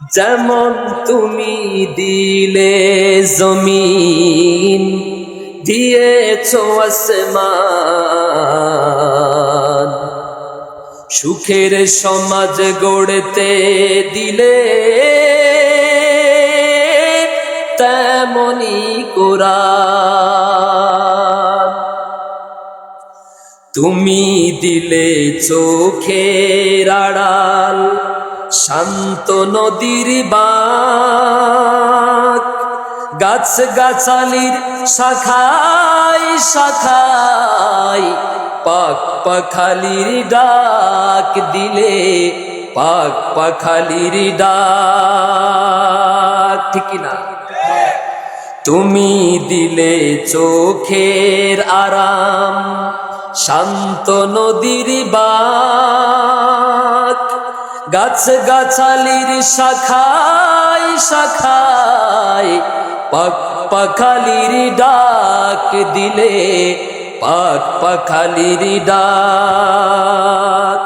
যেমন তুমি দিলে জমিন, দিয়েছ আসমান। সুখের সমাজ গড়তে দিলে তেমনি কোরআন। তুমি দিলে চোখের আড়াল শান্ত নদীর বাঁক গাছ গাছালির শাখায় শাখায় পাক পাখালির ডাক দিলে পাক পাখালির ডাক, ঠিক না? তুমি দিলে চোখের আরাম, শান্ত নদীর বাক গাছ গাছালির শাখায় শাখায়, পাক পাখালির ডাক দিলে পাক পাখালির ডাক।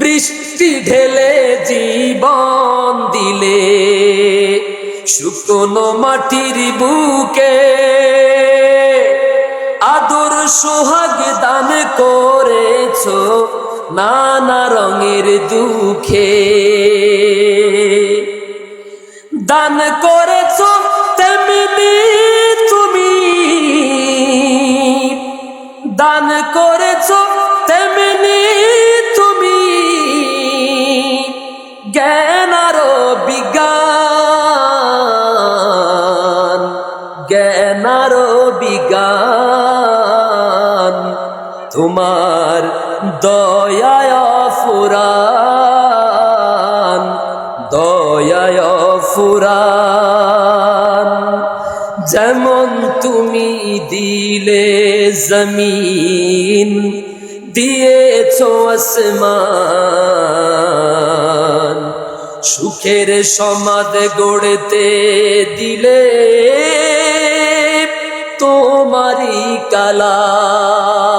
বৃষ্টি ঢেলে জীবন দিলে শুকনো মাটির বুকে আদর সোহাগ দান করেছ। নানা রঙের দুঃখে। দান করেছ তেমনি তুমি। দান করেছ তেমনি তুমি। জ্ঞান আরও বিজ্ঞান। জ্ঞান আরও বিজ্ঞান। তোমার দয়ায় ফুরান দয়ায় ফুরান। যেমন তুমি দিলে জমিন, দিয়েছ আসমান। সুখের সমাদ গড়তে দিলে তোমারি কালাম।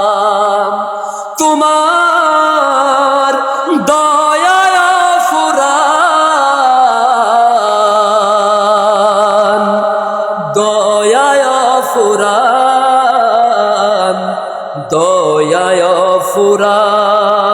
দয়ায় ফুরান